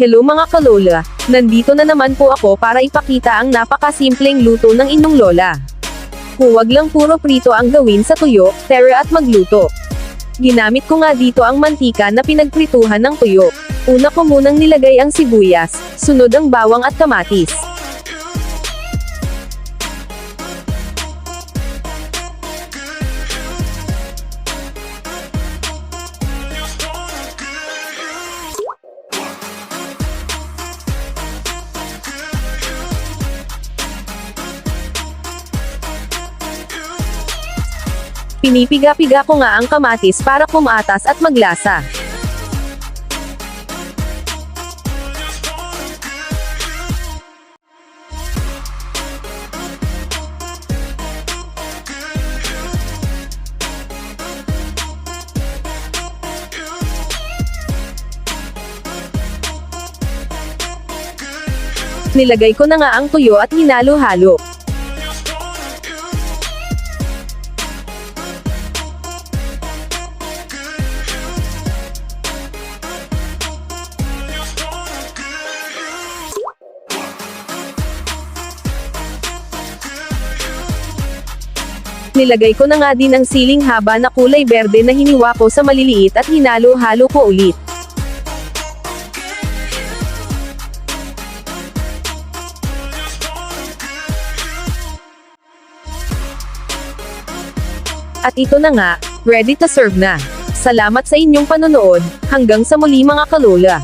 Hello mga kalola, nandito na naman po ako para ipakita ang napakasimpleng luto ng inyong lola. Huwag lang puro prito ang gawin sa tuyo, tera at magluto. Ginamit ko nga dito ang mantika na pinagprituhan ng tuyo. Una ko munang nilagay ang sibuyas, sunod ang bawang at kamatis. Pinipiga-piga ko nga ang kamatis para kumatas at maglasa. Nilagay ko na nga ang tuyo at hinalo-halo. Nilagay ko na nga din ang siling haba na kulay berde na hiniwa ko sa maliliit at hinalo-halo ko ulit. At ito na nga, ready to serve na. Salamat sa inyong panonood, hanggang sa muli mga kalola.